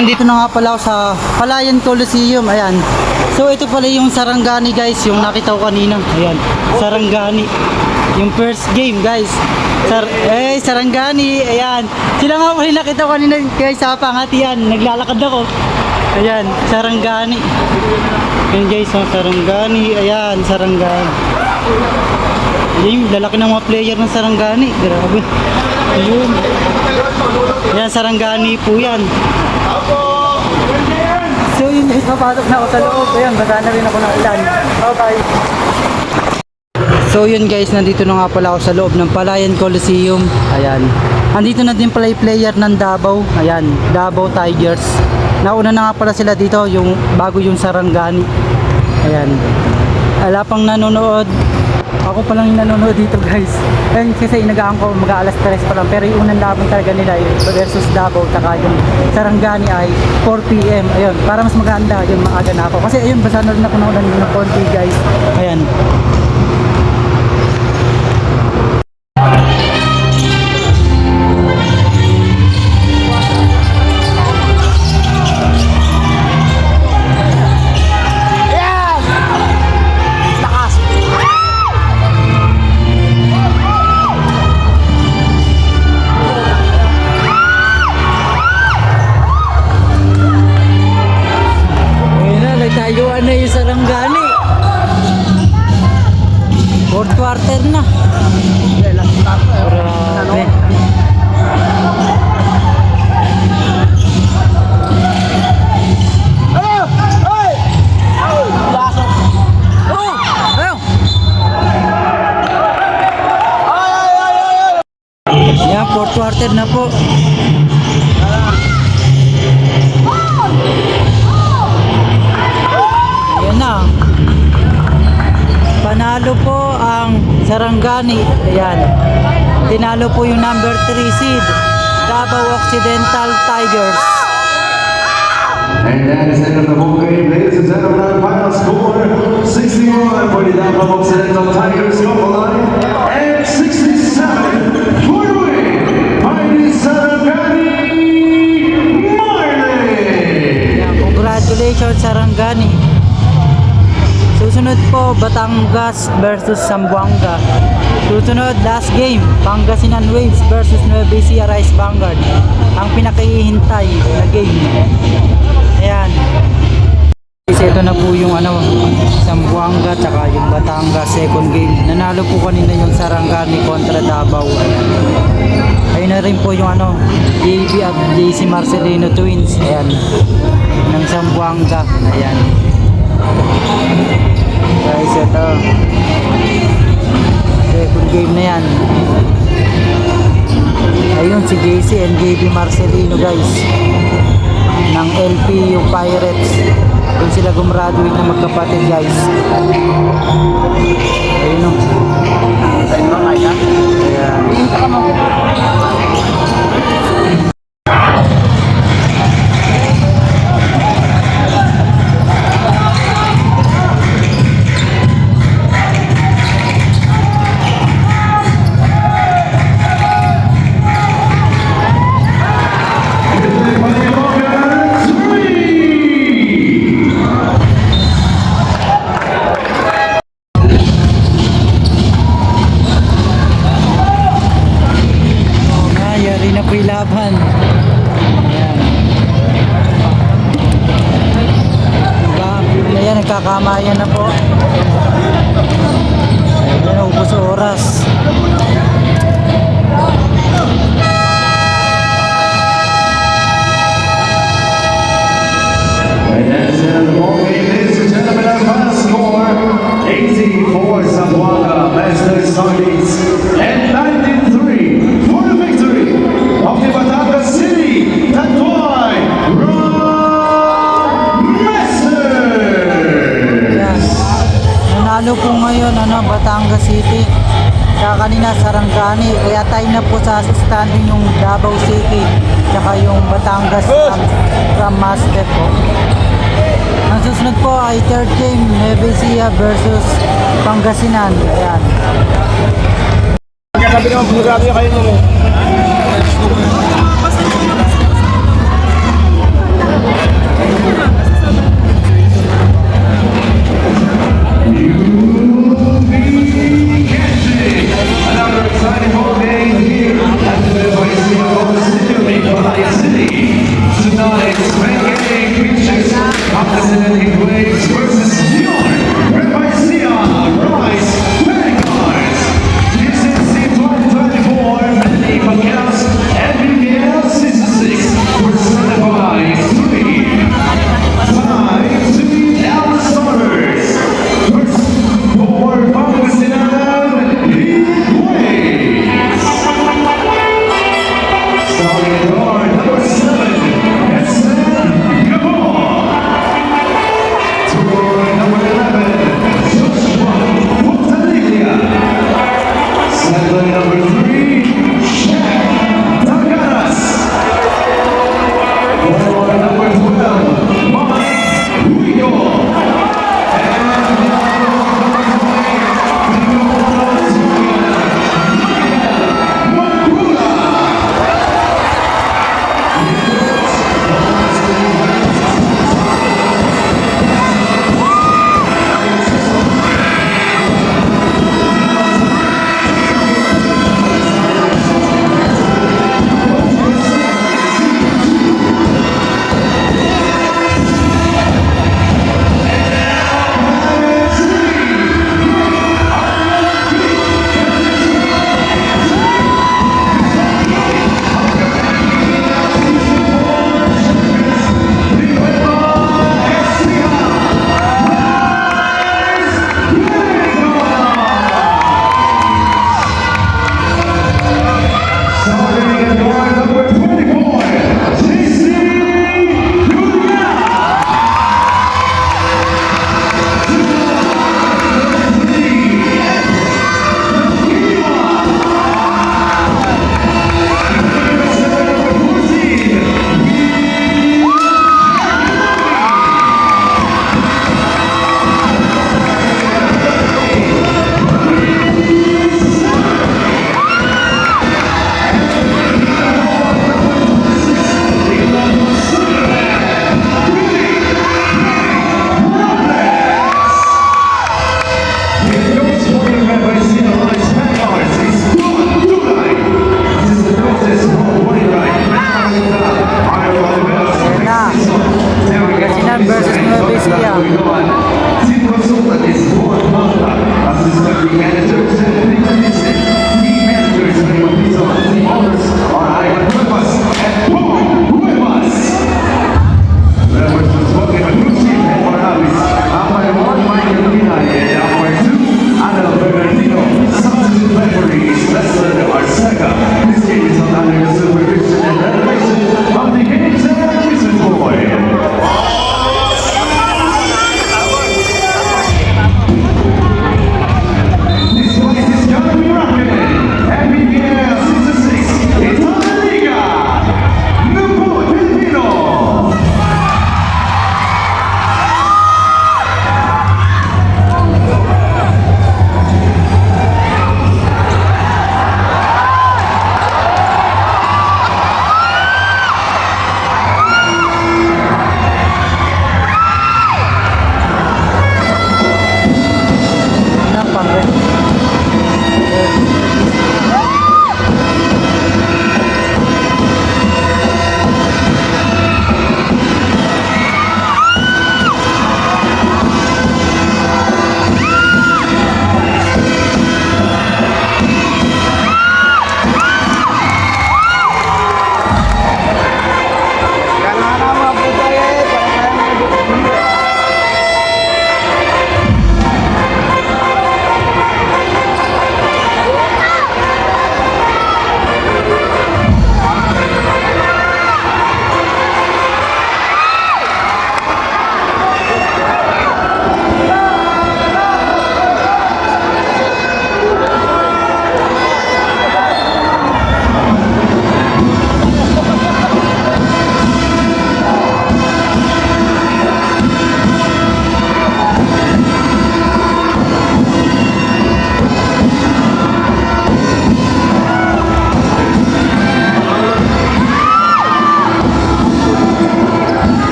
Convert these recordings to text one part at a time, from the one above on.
nandito na nga pala ako sa Palayan Coliseum. Ayan. So ito pala yung Sarangani guys, yung nakita ko kanina. Ayan. Sarangani. Yung first game guys. Sar eh, Sarangani. Ayan. Sila nga pala nakita ko kanina guys sa pangatian. Naglalakad ako. Ayan. Sarangani. Ayan guys, oh, Sarangani. Ayan, Sarangani. Ayun, lalaki ng mga player ng Sarangani. Grabe. Ayun. Yan, Sarangani po yan. So yun, ipapasok na ako sa loob. Ayan, basa na rin ako ng ulan. Bye-bye. So yun guys, nandito na nga pala ako sa loob ng Palayan Coliseum. Ayan. Andito na din pala yung player ng Davao. Ayan, Davao Tigers. Nauna na nga pala sila dito, yung bago yung Sarangani. Ayan. Wala pang nanonood. Ako pa lang nanonood dito guys. Ayun kasi inagaan ko mag alas 3 pa lang. Pero yung unang laban talaga nila versus Davao. Taka yung Sarangani ay 4pm. Ayun, para mas maganda yung maaga na ako. Kasi ayun, basa na rin ako ng ulan ng konti guys. Ayan. Quarter na. Grabe. Sarangani. Ayan. Tinalo po yung number 3 seed. Davao Occidental Tigers. And that is the end of the whole game, ladies and gentlemen. Final score: 61 for the Davao Occidental Tigers Couple Line, and Po Batangas versus Zamboanga. Susunod last game Pangasinan Waves versus Nueva Ecija Vanguard. Ang pinakahihintay na game. Ayan. Guys, ito na po yung ano, Zamboanga tsaka yung Batangas second game. Nanalo po kanina yung Sarangani kontra Davao. Ayun na rin po yung ano, JB at JC Marcelino Twins. Ayan. Ng Zamboanga. Ayan. Guys, ito. Second game na yan. Ayun si JC and JB Marcelino guys. Ng LPU Pirates. Doon sila gumraduate na magkapatid guys. Ayun o. Ayan. Ah, nagkakamayan na po. Ayan, naubos ang oras. Ladies and gentlemen. Our final score: 80 for Zamboanga Master Starlings, kanina Sarangani, kaya tayo na po sa standing yung Davao City, tsaka yung Batangas from, from Master po. Ang susunod po ay third game, Nueva Ecija versus Pangasinan. Ayan. Sabi naman, programme kayo nung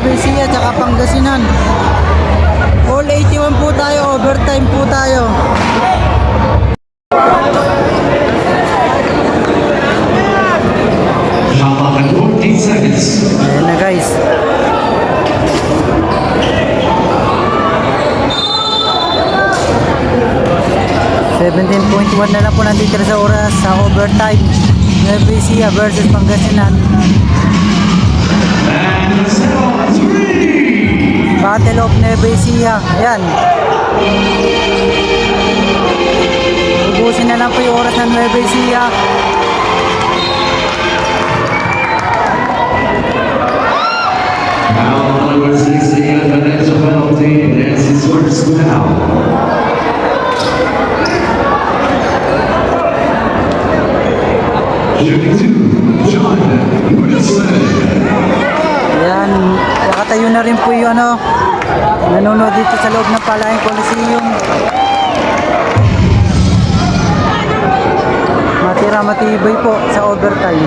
Nueva Ecija, tsaka Pangasinan. All 81 po tayo, overtime po tayo. Shot clock at 14 seconds. Ayan na guys. Seventeen point one na lang po nandito sa oras sa overtime. Nueva Ecija versus Pangasinan. Battle of Nueva Ecija. Ayan. Ubusin na lang po yung oras ng Nueva Ecija. Now number 60 and the next penalty. Nancy Swerts now. Yung ano. Nanonood dito sa loob ng Palayan Coliseum. Matira matibay po sa overtime.